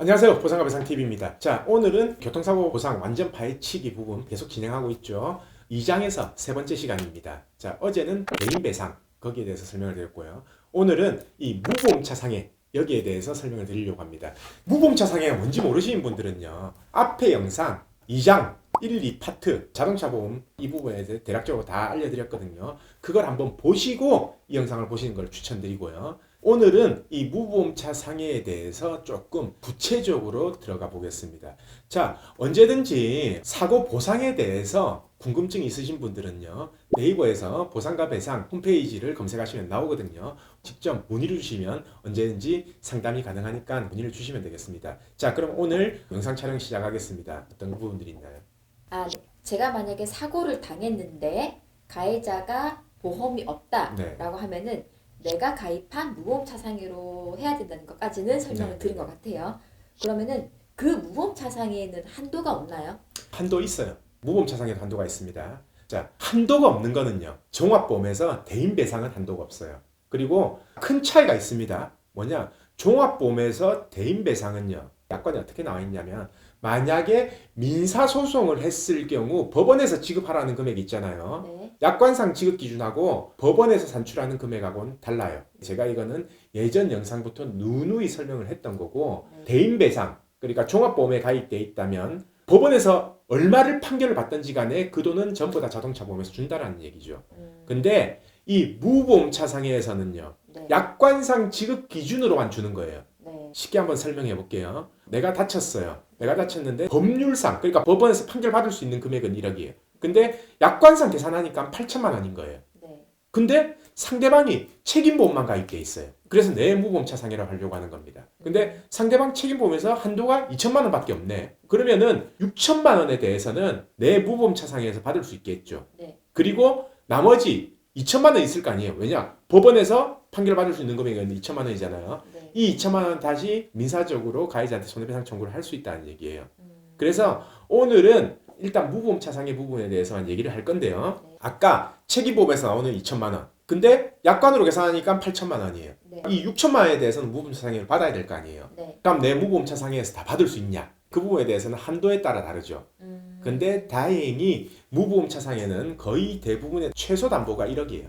안녕하세요. 보상과 배상TV입니다. 자, 오늘은 교통사고 보상 완전 파헤치기 부분 계속 진행하고 있죠. 2장에서 세 번째 시간입니다. 자, 어제는 개인 배상, 거기에 대해서 설명을 드렸고요. 오늘은 이 무보험차 상해, 여기에 대해서 설명을 드리려고 합니다. 무보험차 상해가 뭔지 모르시는 분들은요. 앞에 영상 2장 1, 2파트 자동차 보험 이 부분에 대해 대략적으로 다 알려드렸거든요. 그걸 한번 보시고 이 영상을 보시는 걸 추천드리고요. 오늘은 이 무보험차 상해에 대해서 조금 구체적으로 들어가 보겠습니다. 자, 언제든지 사고 보상에 대해서 궁금증이 있으신 분들은요, 네이버에서 보상과 배상 홈페이지를 검색하시면 나오거든요. 직접 문의를 주시면 언제든지 상담이 가능하니까 문의를 주시면 되겠습니다. 자, 그럼 오늘 영상 촬영 시작하겠습니다. 어떤 부분들이 있나요? 아, 네. 제가 만약에 사고를 당했는데 가해자가 보험이 없다라고 네. 하면은 내가 가입한 무보험차 상해로 해야 된다는 것까지는 설명을 네. 드린 것 같아요. 그러면은 그 무보험차 상해에는 한도가 없나요? 한도 있어요. 무보험차 상해도 한도가 있습니다. 자, 한도가 없는 거는요. 종합보험에서 대인 배상은 한도가 없어요. 그리고 큰 차이가 있습니다. 뭐냐? 종합보험에서 대인 배상은요. 약관이 어떻게 나와 있냐면 만약에 민사 소송을 했을 경우 법원에서 지급하라는 금액이 있잖아요. 네. 약관상 지급 기준하고 법원에서 산출하는 금액하고는 달라요. 제가 이거는 예전 영상부터 누누이 설명을 했던 거고 네. 대인 배상 그러니까 종합보험에 가입돼 있다면 법원에서 얼마를 판결을 받든지 간에 그 돈은 전부 다 자동차 보험에서 준다라는 얘기죠. 음, 근데 이 무보험차 상해에서는요. 네. 약관상 지급 기준으로만 주는 거예요. 네. 쉽게 한번 설명해 볼게요. 내가 다쳤어요. 내가 다쳤는데 법률상 그러니까 법원에서 판결 받을 수 있는 금액은 1억이에요. 근데 약관상 계산하니까 8천만 원인 거예요. 네. 근데 상대방이 책임보험만 가입돼 있어요. 그래서 내 무보험차 상해를 하려고 하는 겁니다. 근데 상대방 책임보험에서 한도가 2천만 원밖에 없네. 그러면은 6천만 원에 대해서는 내 무보험차 상해에서 받을 수 있겠죠. 네. 그리고 나머지 2천만 원 있을 거 아니에요. 왜냐? 법원에서 판결 받을 수 있는 금액은 2천만 원이잖아요. 네. 이 2천만 원 다시 민사적으로 가해자한테 손해배상 청구를 할 수 있다는 얘기예요. 음, 그래서 오늘은 일단 무보험 차 상해 부분에 대해서만 얘기를 할 건데요. 네. 아까 책임보험에서 나오는 2천만 원. 근데 약관으로 계산하니까 8천만 원이에요. 네. 이 6천만 원에 대해서는 무보험 차 상해를 받아야 될 거 아니에요. 네. 그럼 내 무보험 차 상해에서 다 받을 수 있냐? 그 부분에 대해서는 한도에 따라 다르죠. 음, 근데 다행히 무보험 차 상해는 거의 대부분의 최소 담보가 1억이에요.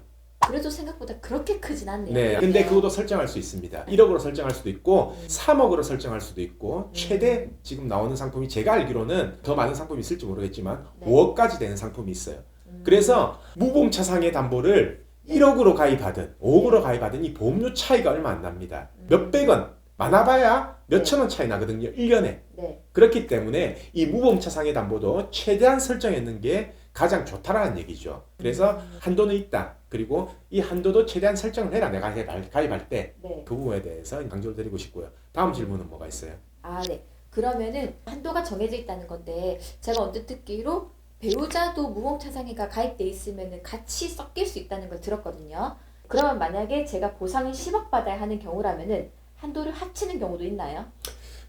그래도 생각보다 그렇게 크진 않네요. 네. 근데 그것도 설정할 수 있습니다. 1억으로 설정할 수도 있고 음. 3억으로 설정할 수도 있고 음. 최대 지금 나오는 상품이 제가 알기로는 더 많은 상품이 있을지 모르겠지만 네. 5억까지 되는 상품이 있어요. 음, 그래서 무보험차 상해 담보를 1억으로 가입하든 5억으로 가입하든 이 보험료 차이가 얼마 안 납니다. 음. 몇백 원 많아봐야 네. 몇천 원 차이 나거든요. 1년에. 네. 그렇기 때문에 이 무보험차 상해 담보도 최대한 설정했는 게 가장 좋다라는 얘기죠. 그래서 음. 한도는 있다. 그리고 이 한도도 최대한 설정을 해라. 내가 가입- 가입할 때그 네. 부분에 대해서 강조를 드리고 싶고요. 다음 질문은 뭐가 있어요? 아, 네. 그러면은 한도가 정해져 있다는 건데 제가 언뜻 듣기로 배우자도 무보험차 상해가 가입돼 있으면은 같이 섞일 수 있다는 걸 들었거든요. 그러면 만약에 제가 보상을 10억 받아야 하는 경우라면은 한도를 합치는 경우도 있나요?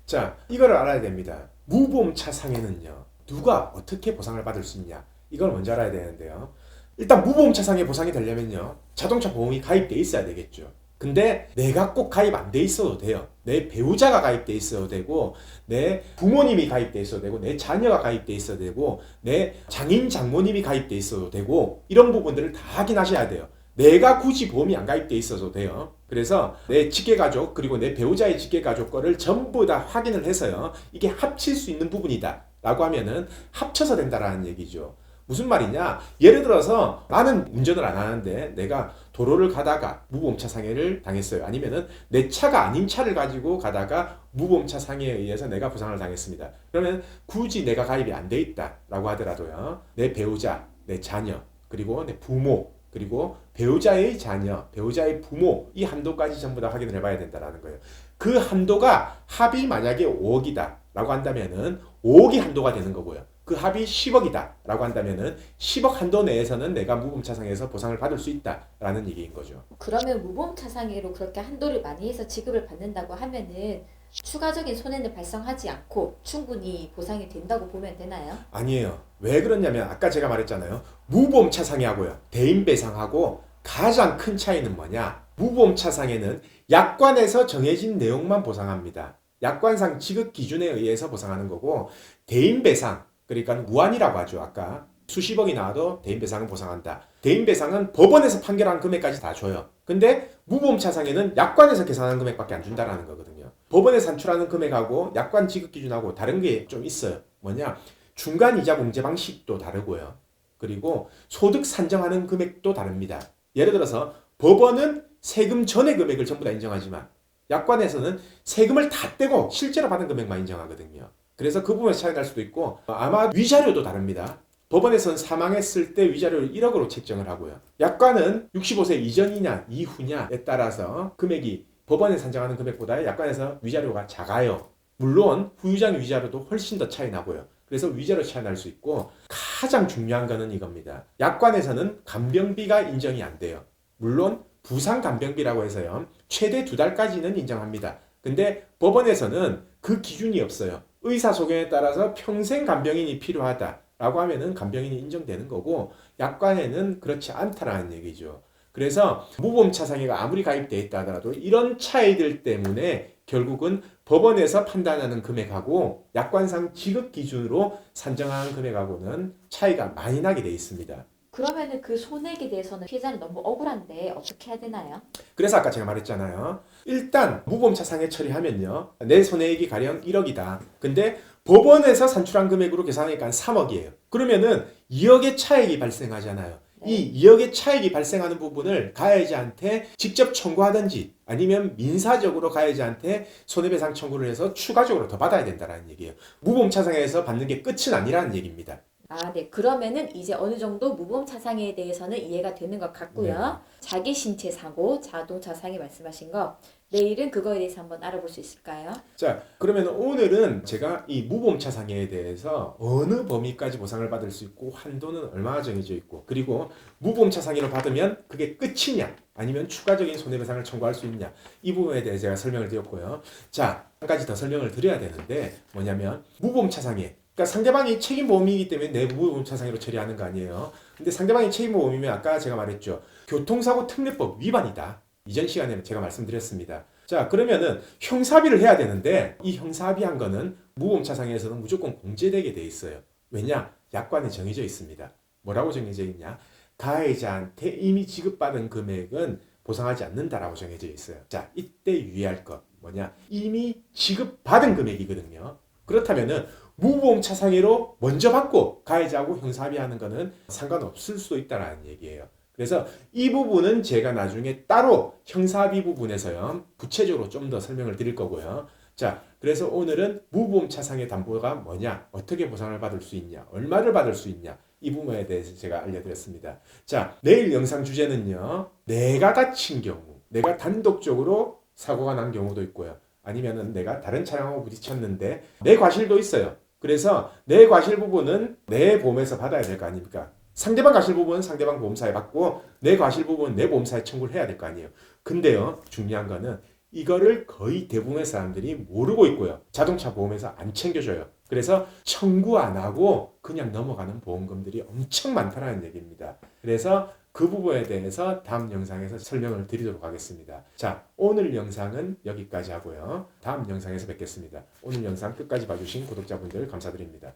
자, 이거를 알아야 됩니다. 무보험차 상해는요. 누가 어떻게 보상을 받을 수 있냐? 이걸 먼저 알아야 되는데요. 일단 무보험차 상해 보상이 되려면요. 자동차 보험이 가입돼 있어야 되겠죠. 근데 내가 꼭 가입 안 돼 있어도 돼요. 내 배우자가 가입돼 있어도 되고 내 부모님이 가입돼 있어도 되고 내 자녀가 가입돼 있어도 되고 내 장인 장모님이 가입돼 있어도 되고 이런 부분들을 다 확인하셔야 돼요. 내가 굳이 보험이 안 가입돼 있어도 돼요. 그래서 내 직계 가족 그리고 내 배우자의 직계 가족 거를 전부 다 확인을 해서요. 이게 합칠 수 있는 부분이다. 라고 하면은 합쳐서 된다라는 얘기죠. 무슨 말이냐? 예를 들어서 나는 운전을 안 하는데 내가 도로를 가다가 무보험차 상해를 당했어요. 아니면은 내 차가 아닌 차를 가지고 가다가 무보험차 상해에 의해서 내가 부상을 당했습니다. 그러면 굳이 내가 가입이 안 돼 있다라고 하더라도요. 내 배우자, 내 자녀, 그리고 내 부모, 그리고 배우자의 자녀, 배우자의 부모 이 한도까지 전부 다 확인을 해봐야 된다라는 거예요. 그 한도가 합이 만약에 5억이다라고 한다면은 5억이 한도가 되는 거고요. 그 합이 10억이다라고 한다면은 10억 한도 내에서는 내가 무보험차상에서 보상을 받을 수 있다라는 얘기인 거죠. 그러면 무보험차 상해로 그렇게 한도를 많이 해서 지급을 받는다고 하면은 추가적인 손해는 발생하지 않고 충분히 보상이 된다고 보면 되나요? 아니에요. 왜 그러냐면 아까 제가 말했잖아요. 무보험 차상해하고요. 대인 배상하고 가장 큰 차이는 뭐냐? 무보험 차상해는 약관에서 정해진 내용만 보상합니다. 약관상 지급 기준에 의해서 보상하는 거고 대인 배상 그러니까 무한이라고 하죠. 아까 수십억이 나와도 대인 배상은 보상한다. 대인 배상은 법원에서 판결한 금액까지 다 줘요. 근데 무보험 차상에는 약관에서 계산한 금액밖에 안 준다라는 거거든요. 법원에 산출하는 금액하고 약관 지급 기준하고 다른 게 좀 있어요. 뭐냐? 중간 이자 공제 방식도 다르고요. 그리고 소득 산정하는 금액도 다릅니다. 예를 들어서 법원은 세금 전의 금액을 전부 다 인정하지만 약관에서는 세금을 다 떼고 실제로 받은 금액만 인정하거든요. 그래서 그 부분에서 차이 날 수도 있고 아마 위자료도 다릅니다. 법원에서는 사망했을 때 위자료를 1억으로 책정을 하고요. 약관은 65세 이전이냐 이후냐에 따라서 금액이 법원에 산정하는 금액보다 약관에서 위자료가 작아요. 물론 후유장 위자료도 훨씬 더 차이 나고요. 그래서 위자료 차이 날 수 있고 가장 중요한 거는 이겁니다. 약관에서는 간병비가 인정이 안 돼요. 물론 부상 간병비라고 해서요. 최대 두 달까지는 인정합니다. 근데 법원에서는 그 기준이 없어요. 의사 소견에 따라서 평생 간병인이 필요하다라고 하면은 간병인이 인정되는 거고 약관에는 그렇지 않다라는 얘기죠. 그래서 무보험 차 상해가 아무리 가입돼 있다 하더라도 이런 차이들 때문에 결국은 법원에서 판단하는 금액하고 약관상 지급 기준으로 산정하는 금액하고는 차이가 많이 나게 돼 있습니다. 그러면은 그 손해액에 대해서는 피해자는 너무 억울한데 어떻게 해야 되나요? 그래서 아까 제가 말했잖아요. 일단 무보험 차상에 처리하면요. 내 손해액이 가령 1억이다. 근데 법원에서 산출한 금액으로 계산하니까 3억이에요. 그러면은 2억의 차액이 발생하잖아요. 이 2억의 차익이 발생하는 부분을 가해자한테 직접 청구하든지 아니면 민사적으로 가해자한테 손해배상 청구를 해서 추가적으로 더 받아야 된다는 얘기예요. 무보험 차상에서 받는 게 끝은 아니라는 얘기입니다. 아, 네. 그러면은 이제 어느 정도 무보험 차상에 대해서는 이해가 되는 것 같고요. 자기 신체 사고, 자동차 상해 말씀하신 거 내일은 그거에 대해서 한번 알아볼 수 있을까요? 자, 그러면 오늘은 제가 이 무보험 차 상해에 대해서 어느 범위까지 보상을 받을 수 있고 한도는 얼마나 정해져 있고 그리고 무보험 차 상해를 받으면 그게 끝이냐 아니면 추가적인 손해배상을 청구할 수 있냐 이 부분에 대해 제가 설명을 드렸고요. 자, 한 가지 더 설명을 드려야 되는데 뭐냐면 무보험 차 상해 그러니까 상대방이 책임 보험이기 때문에 내 무보험 차상해로 처리하는 거 아니에요. 근데 상대방이 책임 보험이면 아까 제가 말했죠. 교통사고 특례법 위반이다. 이전 시간에 제가 말씀드렸습니다. 자, 그러면은 형사비를 해야 되는데 이 형사비 한 거는 무보험차상에서는 무조건 공제되게 돼 있어요. 왜냐? 약관에 정해져 있습니다. 뭐라고 정해져 있냐? 가해자한테 이미 지급받은 금액은 보상하지 않는다라고 정해져 있어요. 자, 이때 유의할 것 뭐냐? 이미 지급받은 금액이거든요. 그렇다면은 무보험 차 상해로 먼저 받고 가해자하고 형사합의하는 거는 상관없을 수도 있다라는 얘기예요. 그래서 이 부분은 제가 나중에 따로 형사비 부분에서요 구체적으로 좀 더 설명을 드릴 거고요. 자, 그래서 오늘은 무보험 차상의 담보가 뭐냐, 어떻게 보상을 받을 수 있냐, 얼마를 받을 수 있냐 이 부분에 대해서 제가 알려드렸습니다. 자, 내일 영상 주제는요, 내가 다친 경우, 내가 단독적으로 사고가 난 경우도 있고요. 아니면은 내가 다른 차량하고 부딪혔는데 내 과실도 있어요. 그래서 내 과실 부분은 내 보험에서 받아야 될 거 아닙니까? 상대방 과실 부분은 상대방 보험사에 받고 내 과실 부분은 내 보험사에 청구를 해야 될 거 아니에요. 근데요, 중요한 거는 이거를 거의 대부분의 사람들이 모르고 있고요. 자동차 보험에서 안 챙겨줘요. 그래서 청구 안 하고 그냥 넘어가는 보험금들이 엄청 많다는 얘기입니다. 그래서 그 부분에 대해서 다음 영상에서 설명을 드리도록 하겠습니다. 자, 오늘 영상은 여기까지 하고요. 다음 영상에서 뵙겠습니다. 오늘 영상 끝까지 봐주신 구독자분들 감사드립니다.